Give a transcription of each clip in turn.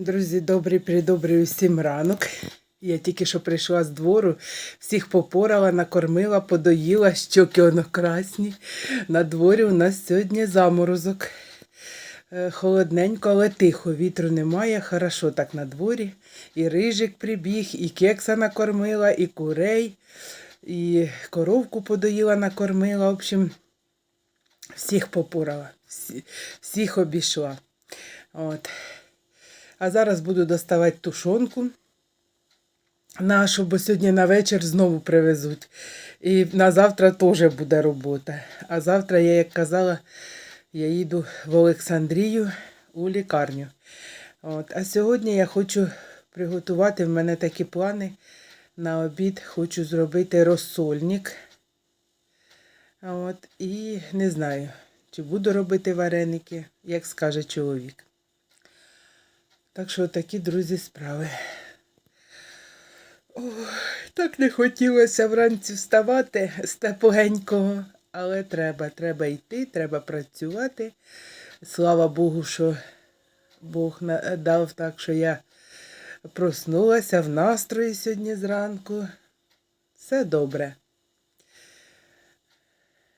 Друзі, добрий придобрий усім ранок. Я тільки що прийшла з двору, всіх попорала, накормила, подоїла, щоки воно красні. На дворі у нас сьогодні заморозок. Е, Холодненько, але тихо, вітру немає, хорошо так на дворі. І рижик прибіг, і кекса накормила, і курей, і коровку подоїла, накормила. В общем, всіх попорала, всі, всіх обійшла. От. А зараз буду доставати тушонку нашу, бо сьогодні на вечір знову привезуть. І на завтра теж буде робота. А завтра, я як казала, я їду в Олександрію у лікарню. От. А сьогодні я хочу приготувати, в мене такі плани на обід. Хочу зробити розсольник. От. І не знаю, чи буду робити вареники, як скаже чоловік. Так що такі, друзі, справи. Ой, так не хотілося вранці вставати з тепленького, але треба, треба йти, треба працювати. Слава Богу, що Бог дав так, що я проснулася в настрої сьогодні зранку. Все добре.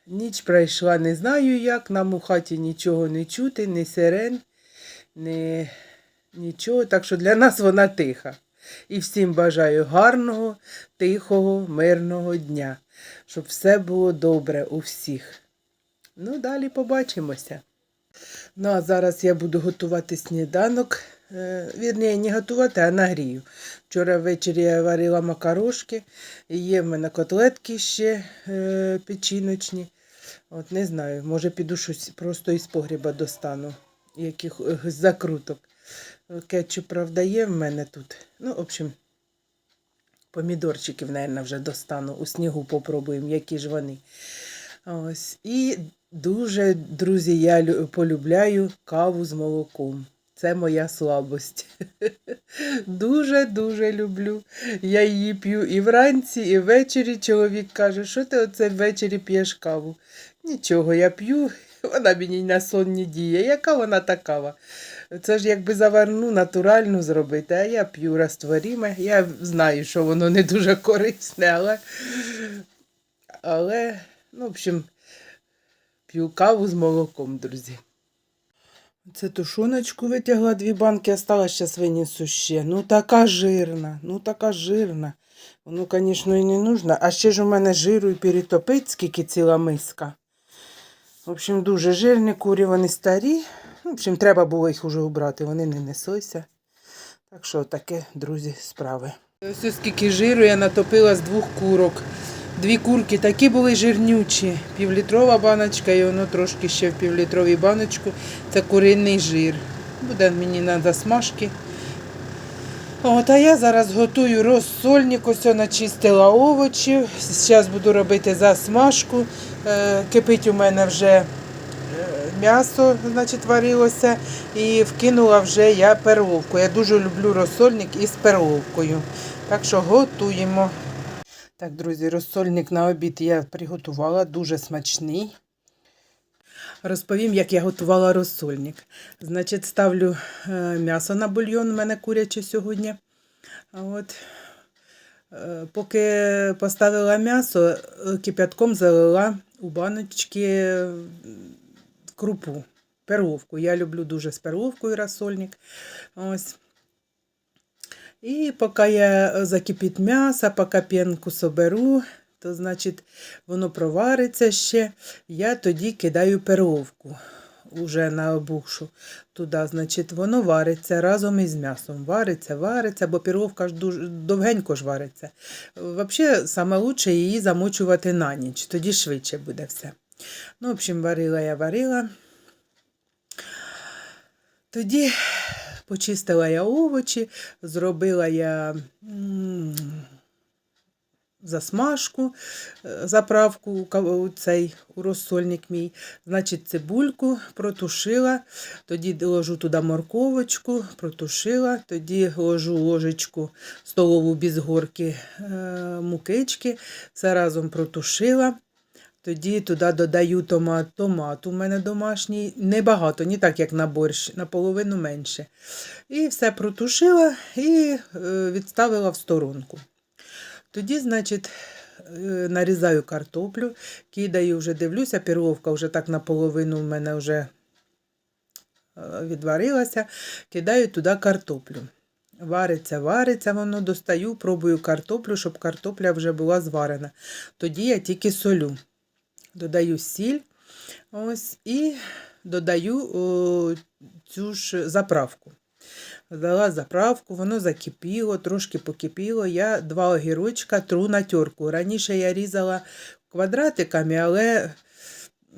Ніч пройшла, не знаю як, нам у хаті нічого не чути, ні сирен, ні нічого. Так що для нас вона тиха. І всім бажаю гарного, тихого, мирного дня, щоб все було добре у всіх. Ну, далі побачимося. Ну, а зараз я буду готувати сніданок. Е, Вірніше, не готувати, а нагрію. Вчора ввечері я варила макарошки, є в мене котлетки ще е, печіночні. От не знаю, може піду щось просто із погріба достану, якихось закруток. Кетчуп, правда, є в мене тут. Ну, в общем, помідорчиків, мабуть, вже достану. У снігу попробуємо, які ж вони. Ось. І дуже, друзі, я полюбляю каву з молоком. Це моя слабость. Дуже-дуже люблю. Я її п'ю і вранці, і ввечері. Чоловік каже, що ти оце ввечері п'єш каву? Нічого, я п'ю, вона мені на сон не діє. Яка вона така? Це ж якби заварну натуральну зробити, а я п'ю розтворіме. Я знаю, що воно не дуже корисне, але, але ну, в общем, п'ю каву з молоком, друзі. Це тушоночку витягла дві банки, осталось зараз винесу ще. Ну така жирна, ну така жирна. Воно, звісно, і не нужно. А ще ж у мене жиру і перетопить, скільки ціла миска. В общем, дуже жирні курі, вони старі. В общем, треба було їх уже убрати, вони не неслися. Так що таке, друзі, справи. Ось скільки жиру я натопила з двох курок. Дві курки такі були жирнючі. Півлітрова баночка і воно трошки ще в півлітровій баночку. Це куриний жир. Буде мені на засмажки. От, а я зараз готую розсольник, ось начистила овочі. Зараз буду робити засмажку. Е, Кипить у мене вже м'ясо, значить, варилося. І вкинула вже я перловку. Я дуже люблю розсольник із перловкою. Так що готуємо. Так, друзі, розсольник на обід я приготувала, дуже смачний. Розповім, як я готувала розсольник. Значить, ставлю е, м'ясо на бульйон, у мене куряче сьогодні. От. Е, Поки поставила м'ясо, е, кип'ятком залила у баночки крупу, перловку. Я люблю дуже з перловкою розсольник. Ось. І поки я закипить м'ясо, поки п'янку соберу, то значить воно провариться ще, я тоді кидаю перловку уже на обухшу туди, значить, воно вариться разом із м'ясом. Вариться, вариться, бо перловка ж дуже довгенько ж вариться. Взагалі, лучше її замочувати на ніч, тоді швидше буде все. Ну, в общем, варила я варила. Тоді почистила я овочі, зробила я засмажку, е, заправку у цей у розсольник мій. Значить, цибульку протушила, тоді ложу туди морковочку, протушила, тоді ложу ложечку столову без горки е, мукички, все разом протушила. Тоді туди додаю томат. Томат у мене домашній. Небагато, не так, як на борщ, наполовину менше. І все протушила і е, відставила в сторонку. Тоді, значить, е, нарізаю картоплю, кидаю, вже дивлюся, перловка вже так наполовину в мене вже е, відварилася, кидаю туди картоплю. Вариться, вариться, воно достаю, пробую картоплю, щоб картопля вже була зварена. Тоді я тільки солю. Додаю сіль ось, і додаю о, цю ж заправку. Дала заправку, воно закипіло, трошки покипіло. Я два огірочка тру на терку. Раніше я різала квадратиками, але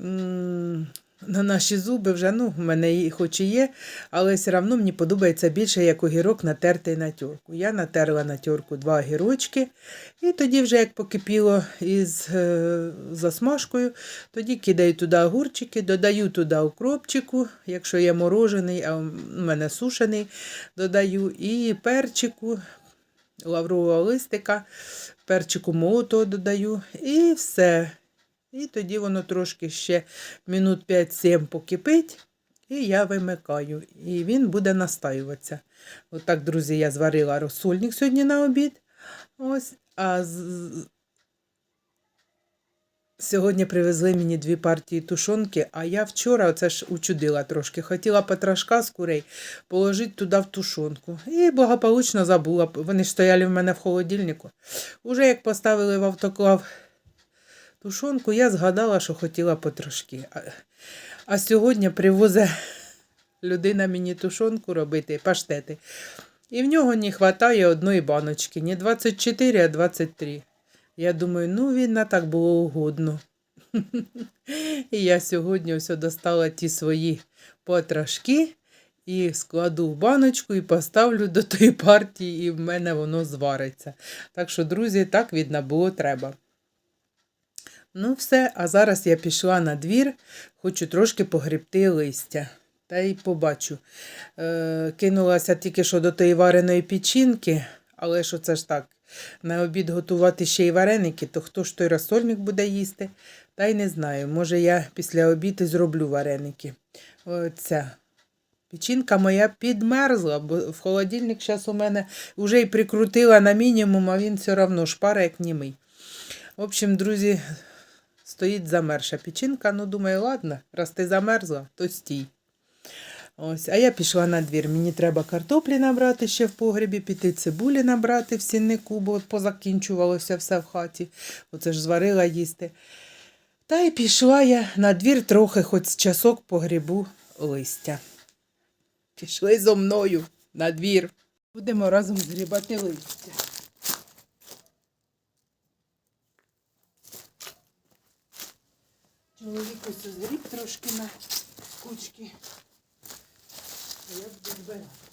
м, на наші зуби вже, ну, в мене хоч і є, але все одно мені подобається більше, як огірок натертий на терку. Я натерла на терку два огірочки, і тоді, вже як покипіло із е, засмажкою, тоді кидаю туди огурчики, додаю туди укропчику, якщо є морожений, а в мене сушений, додаю і перчику, лаврового листика, перчику молотого додаю, і все. І тоді воно трошки ще минут 5-7 покипить, і я вимикаю. І він буде настаюватися. Отак, друзі, я зварила розсольник сьогодні на обід. Ось, а з- Сьогодні привезли мені дві партії тушонки, а я вчора оце ж учудила трошки. Хотіла потрошка з курей положити туди в тушонку. І благополучно забула. Вони ж стояли в мене в холодильнику. Уже як поставили в автоклав тушонку, я згадала, що хотіла потрошки. А, а сьогодні привозить людина мені тушонку робити, паштети. І в нього не вистачає одної баночки. Не 24, а 23. Я думаю, ну він на так було угодно. І я сьогодні ось достала ті свої потрошки і складу в баночку і поставлю до тої партії, і в мене воно звариться. Так що, друзі, так видно було треба. Ну, все, а зараз я пішла на двір, хочу трошки погрібти листя. Та й побачу. Е, кинулася тільки що до тої вареної печінки, але що це ж так, на обід готувати ще й вареники, то хто ж той розсольник буде їсти? Та й не знаю. Може, я після обіду зроблю вареники. Оця. Печінка моя підмерзла, бо в холодильник зараз у мене вже й прикрутила на мінімум, а він все одно шпара як німий. В общем, друзі, стоїть замерша печінка. Ну, думаю, ладно, раз ти замерзла, то стій. Ось, а я пішла на двір. Мені треба картоплі набрати ще в погребі, піти цибулі набрати в сіннику, бо позакінчувалося все в хаті. Оце ж зварила їсти. Та й пішла я на двір трохи, хоч з часок погрібу листя. Пішли зо мною на двір. Будемо разом згрібати листя. Чоловік ось згріб трошки на кучки. А я буду збирати.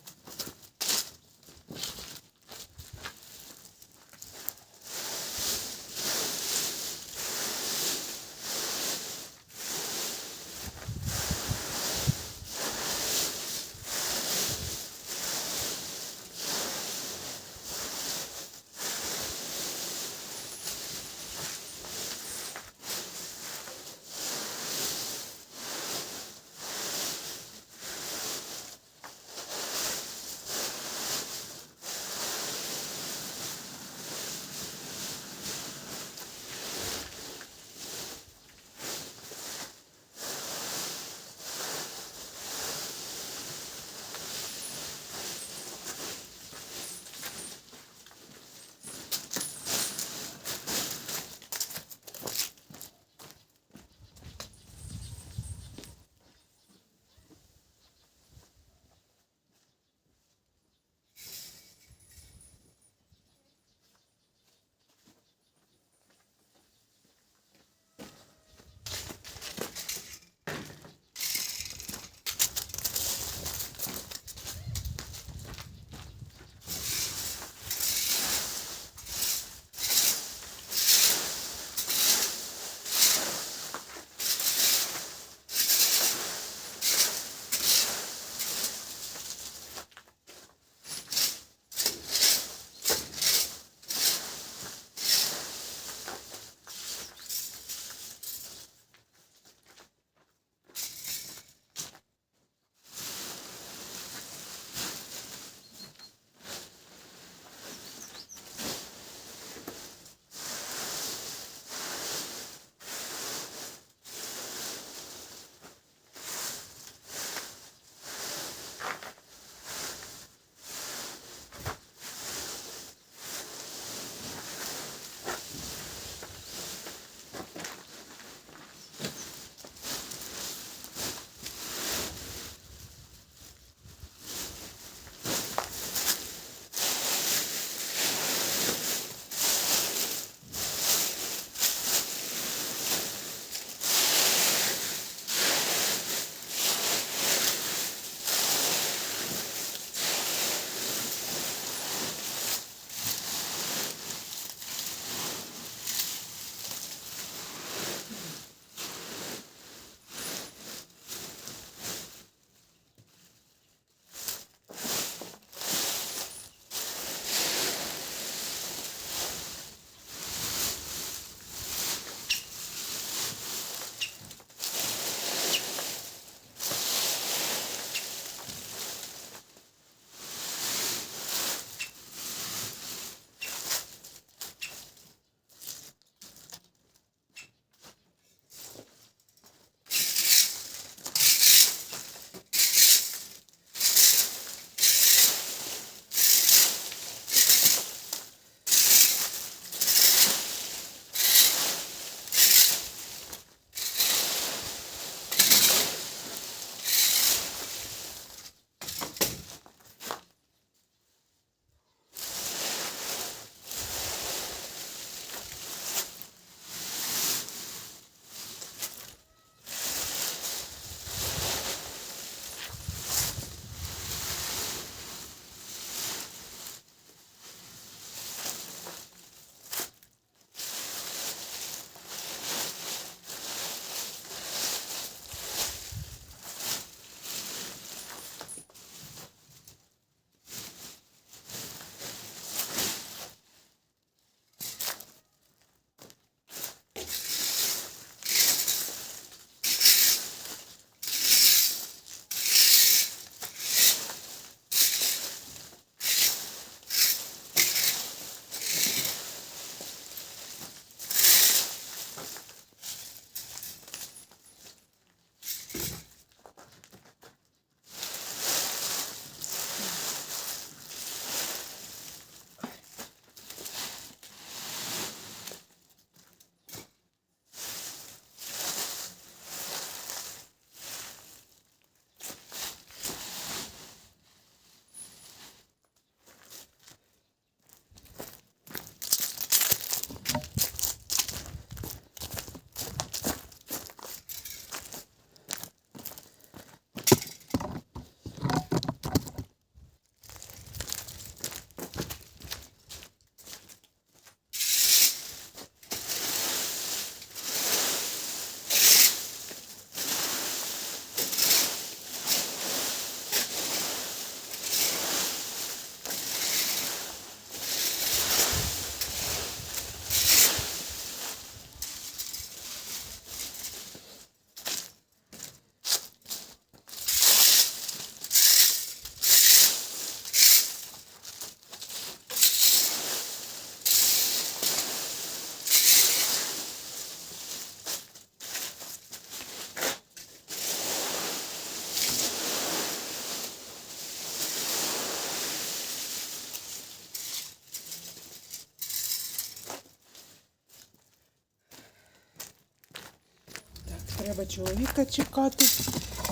Треба чоловіка чекати,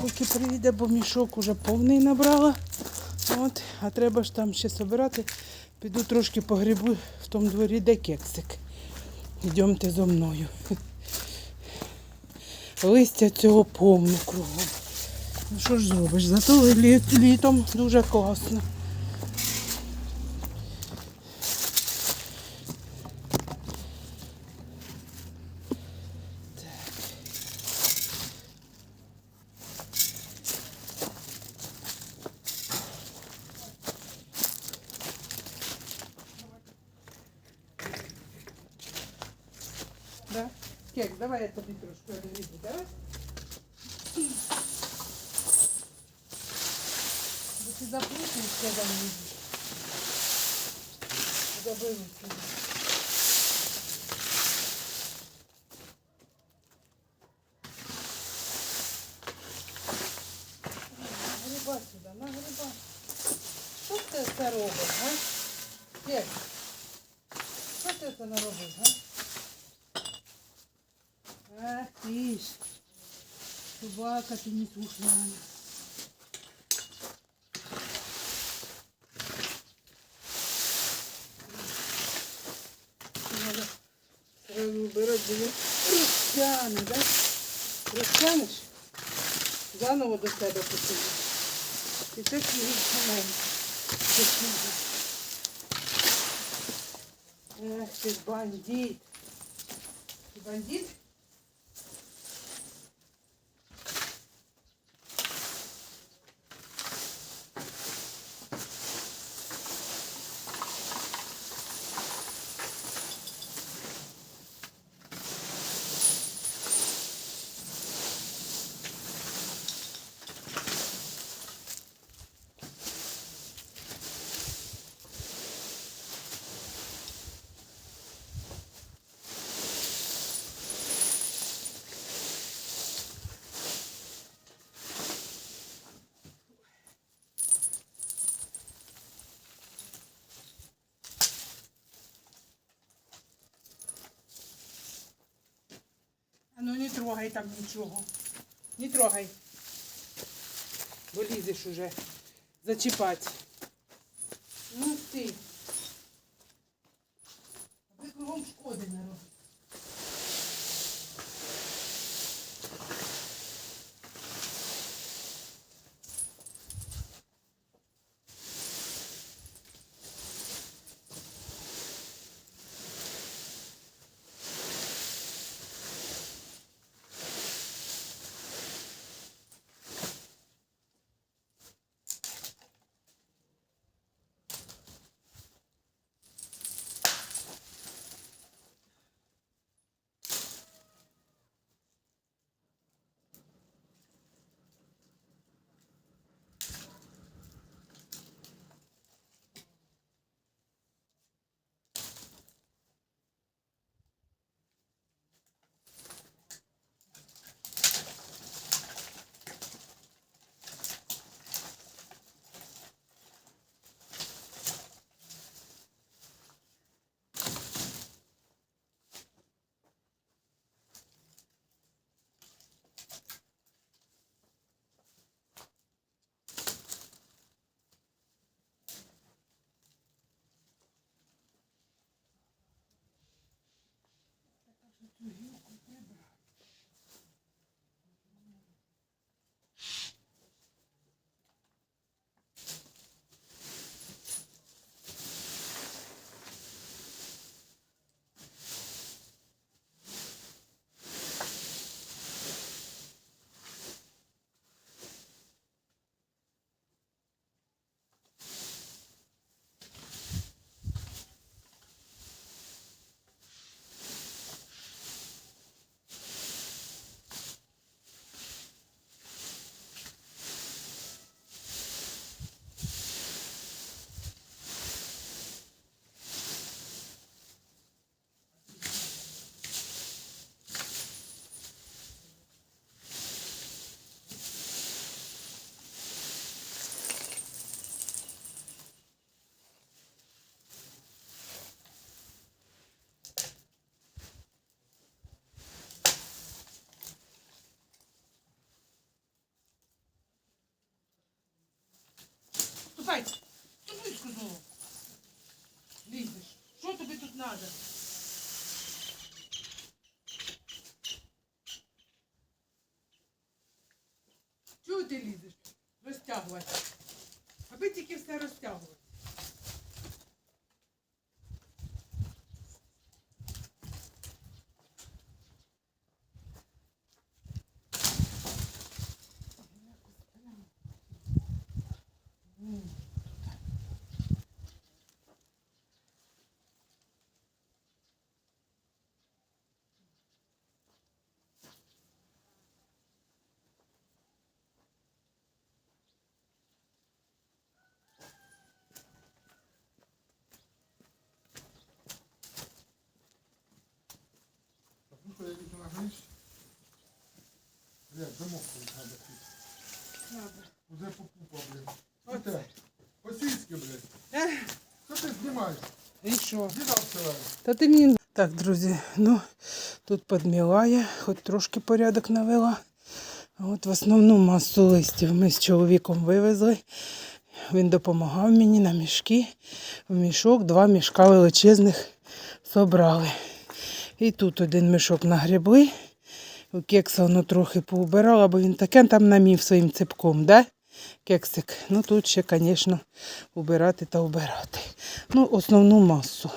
поки приїде, бо мішок уже повний набрала. От, а треба ж там ще собирати. Піду трошки погрібу в тому дворі, де кексик. Йдемте зо мною. Листя цього повно кругом. Ну що ж зробиш? Зато літом дуже класно. Да? Кек, давай я тобі трошки відрізу, давай. Бо ти заплутаєшся за мною. Заберу сюди. Нагриба. Що ти це робиш, га? Кек, що ти це наробиш, га? Ах ты ж, собака ты не слушная. Убирать, где растяне, да? Растянешь? Заново до себе посадишь. І так і відчинаємо. Ах, ти бандит. Бандит? Ну не трогай там нічого. Не трогай. Бо лізеш уже зачіпати. Треба? Чого ти лізеш? Розтягувати. Аби тільки все розтягувати. Ну що, я візьму на гріш? Блядь, замок тут треба тут. Надо. Уже попупа, блядь. Оце. Оце. По-сільськи, блядь. Ех, І що? Та ти мені. Так, друзі, ну тут підмілає, хоч трошки порядок навела. От в основну масу листів ми з чоловіком вивезли. Він допомагав мені на мішки. В мішок два мішка величезних собрали. І тут один мішок нагребли. У кекса воно трохи поубирала, бо він таке там намів своїм ципком, да? Кексик. Ну тут ще, звісно, убирати та убирати. Ну, основну масу.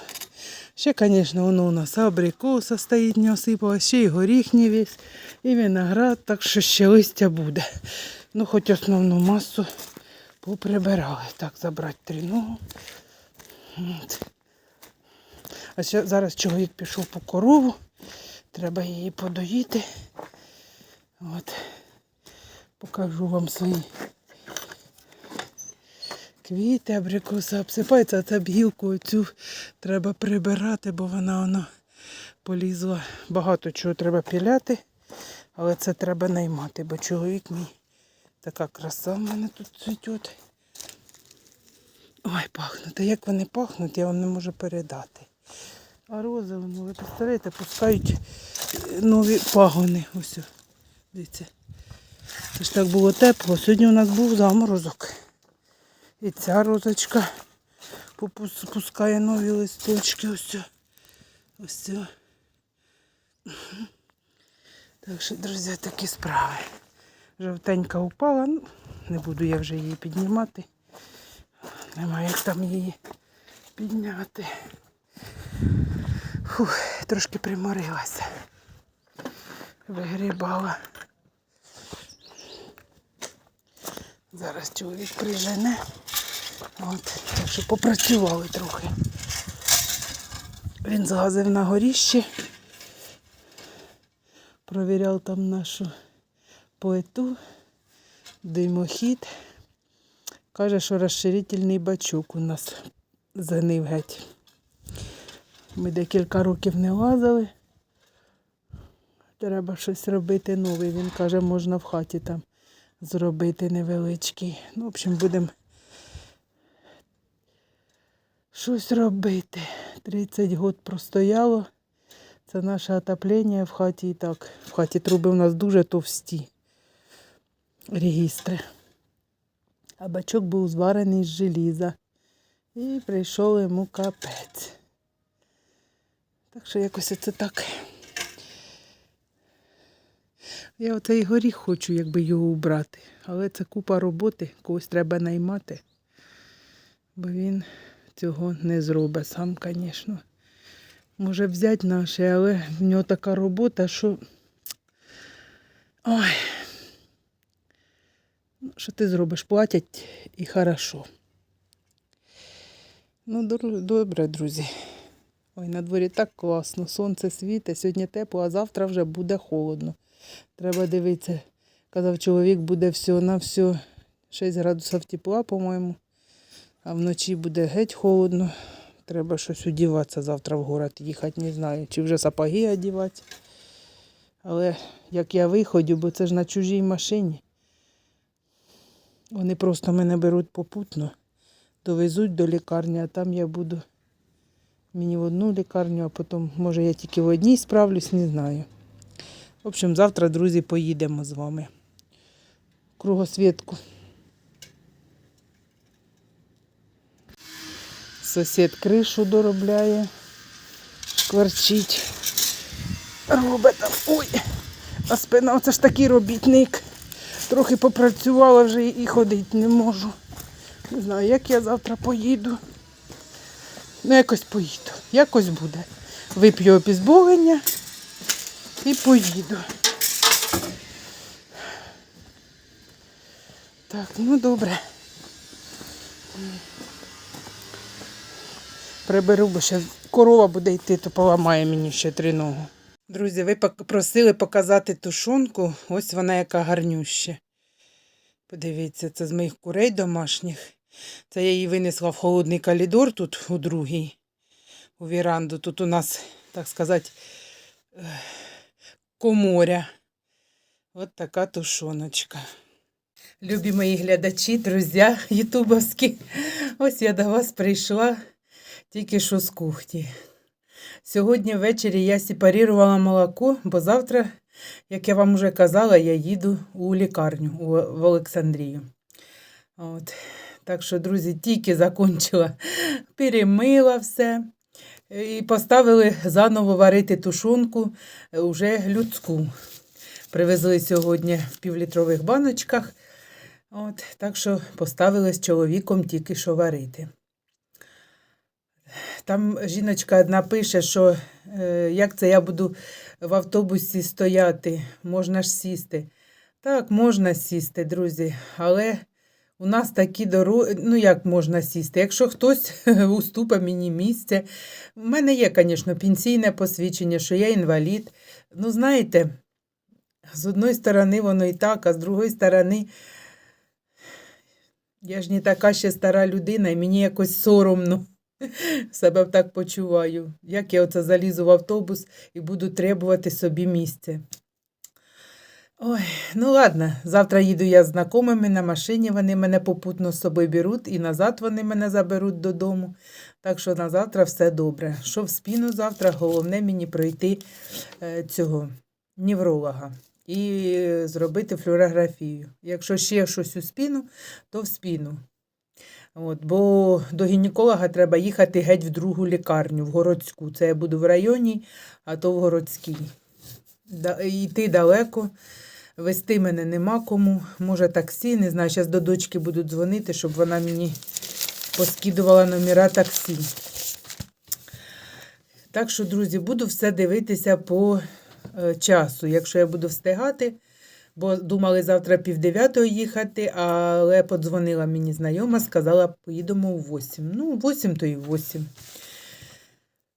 Ще, звісно, воно у нас абрикоса стоїть, не осипалось, ще й горіх не весь, і виноград, так що ще листя буде. Ну, хоч основну масу поприбирали. Так, забрати тріну. От. А ще зараз чоловік пішов по корову. Треба її подоїти. От. Покажу вам свої квіти, абрикоса обсипається, а це бгілку цю треба прибирати, бо вона воно полізла. Багато чого треба піляти, але це треба наймати, бо чоловік мій така краса в мене тут цвітуть. Ой, пахнуть. А як вони пахнуть, я вам не можу передати. А рози, ну, ви представляєте, пускають е, нові пагони. Ось. Дивіться. Це ж так було тепло. Сьогодні у нас був заморозок. І ця розочка попус- пускає нові листочки. Ось. Ось. Так що, друзі, такі справи. Жовтенька упала, ну, не буду я вже її піднімати. Немає як там її підняти. Фух, трошки приморилася. Вигрібала. Зараз чоловік прижене. От, що попрацювали трохи. Він злазив на горіще, провіряв там нашу плиту, димохід. Каже, що розширительний бачок у нас згнив геть. Ми декілька років не лазили. Треба щось робити нове. Він каже, можна в хаті там зробити невеличкий. Ну, в общем, будемо щось робити. 30 год простояло. Це наше отоплення в хаті і так. В хаті труби у нас дуже товсті регістри. А бачок був зварений з желіза. І прийшов йому капець. Так що якось це так. Я оцей горіх хочу, якби його убрати. Але це купа роботи, когось треба наймати. Бо він цього не зробить сам, звісно. Може взяти наше, але в нього така робота, що. Ой. Що ти зробиш? Платять і хорошо. Ну, добре, друзі. Ой, на дворі так класно. Сонце світить, сьогодні тепло, а завтра вже буде холодно. Треба дивитися. Казав чоловік, буде все на все 6 градусів тепла, по-моєму. А вночі буде геть холодно. Треба щось одіватися завтра в город їхати, не знаю. Чи вже сапоги одівати. Але як я виходю, бо це ж на чужій машині. Вони просто мене беруть попутно, довезуть до лікарні, а там я буду мені в одну лікарню, а потім, може, я тільки в одній справлюсь, не знаю. В общем, завтра, друзі, поїдемо з вами. Кругосвітку. Сусід кришу доробляє, шкварчить. Робить там. Ой, а спина, оце ж такий робітник. Трохи попрацювала вже і ходити не можу. Не знаю, як я завтра поїду. Ну, якось поїду. Якось буде. Вип'ю обізболення і поїду. Так, ну добре. Приберу, бо ще корова буде йти, то поламає мені ще три ноги. Друзі, ви просили показати тушонку. Ось вона яка гарнюща. Подивіться, це з моїх курей домашніх. Це я її винесла в холодний калідор тут у другій, у віранду. Тут у нас, так сказати, коморя. От така тушоночка. Любі мої глядачі, друзі, ютубовські. Ось я до вас прийшла тільки що з кухні. Сьогодні ввечері я сепарувала молоко, бо завтра, як я вам вже казала, я їду у лікарню в Олександрію. От. Так що, друзі, тільки закончила, перемила все і поставили заново варити тушонку е, уже людську. Привезли сьогодні в півлітрових баночках. От, так що поставили з чоловіком тільки що варити. Там жіночка одна пише, що е, як це я буду в автобусі стояти, можна ж сісти. Так, можна сісти, друзі, але у нас такі дороги, ну як можна сісти? Якщо хтось уступить мені місце, в мене є, звісно, пенсійне посвідчення, що я інвалід. Ну, знаєте, з одної сторони воно і так, а з другої сторони, я ж не така ще стара людина, і мені якось соромно. Себе так почуваю. Як я оце залізу в автобус і буду требувати собі місце. Ой, ну ладно, завтра їду я з знайомими на машині, вони мене попутно з собою беруть, і назад вони мене заберуть додому. Так що на завтра все добре. Що в спину завтра, головне мені пройти е, цього невролога і е, зробити флюорографію. Якщо ще щось у спину, то в спину. От, бо до гінеколога треба їхати геть в другу лікарню, в городську. Це я буду в районі, а то в городській. Йти далеко, вести мене нема кому. Може таксі, не знаю, зараз до дочки будуть дзвонити, щоб вона мені поскидувала номера таксі. Так що, друзі, буду все дивитися по е, часу. Якщо я буду встигати, бо думали завтра пів дев'ятого їхати, але подзвонила мені знайома, сказала, поїдемо у 8. Ну, 8 то і 8.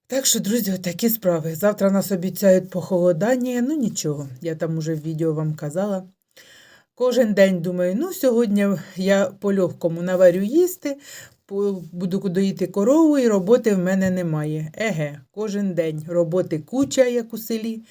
Так що, друзі, такі справи. Завтра нас обіцяють похолодання. Ну нічого, я там уже в відео вам казала. Кожен день думаю, ну сьогодні я по-легкому наварю їсти, буду доїти корову, і роботи в мене немає. Еге, кожен день роботи куча, як у селі.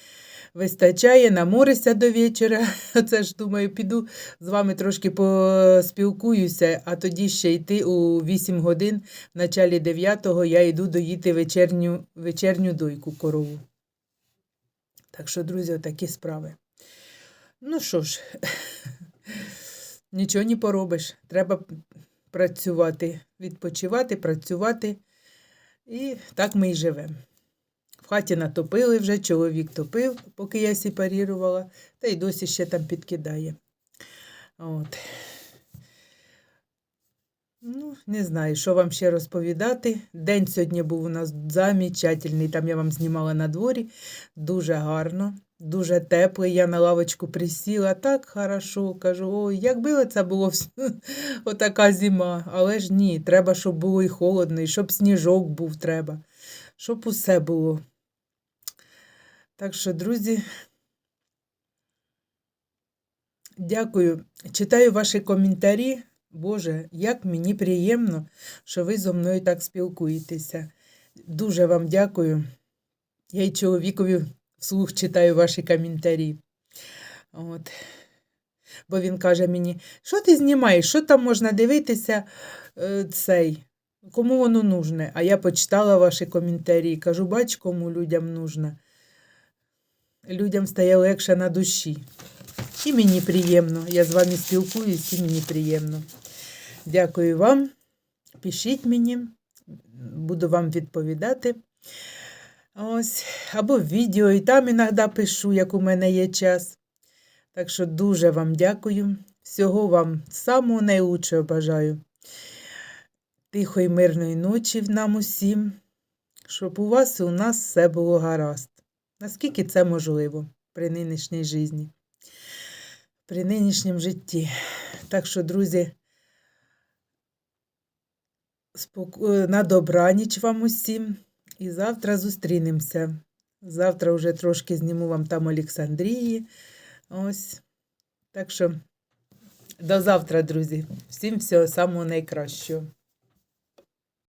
Вистачає, наморися до вечора. Оце ж думаю, піду з вами трошки поспілкуюся, а тоді ще йти у 8 годин, в началі 9-го я йду доїти вечерню, вечерню дойку корову. Так що, друзі, такі справи. Ну що ж, нічого не поробиш. Треба працювати, відпочивати, працювати. І так ми і живемо. В хаті натопили вже, чоловік топив, поки я сепарірувала, та й досі ще там підкидає. От. Ну, не знаю, що вам ще розповідати. День сьогодні був у нас замечательний, там я вам знімала на дворі. Дуже гарно, дуже теплий. Я на лавочку присіла, так хорошо. Кажу, ой, якби це було отака зима. Але ж ні, треба, щоб було і холодно, і щоб сніжок був треба, щоб усе було. Так що, друзі, дякую. Читаю ваші коментарі. Боже, як мені приємно, що ви зо мною так спілкуєтеся. Дуже вам дякую. Я й чоловікові вслух читаю ваші коментарі. От. Бо він каже мені, що ти знімаєш, що там можна дивитися е, цей, кому воно нужне? А я почитала ваші коментарі. Кажу, бач, кому людям нужно. Людям стає легше на душі. І мені приємно. Я з вами спілкуюсь, і мені приємно. Дякую вам. Пишіть мені, буду вам відповідати. Ось, або відео, і там іноді пишу, як у мене є час. Так що дуже вам дякую. Всього вам самого найкращого бажаю. Тихої, мирної ночі нам усім, щоб у вас і у нас все було гаразд. Наскільки це можливо при нинішній житті, при нинішньому житті. Так що, друзі, е, на добраніч вам усім. І завтра зустрінемося. Завтра вже трошки зніму вам там Олександрії. Ось. Так що до завтра, друзі. Всім всього самого найкращого.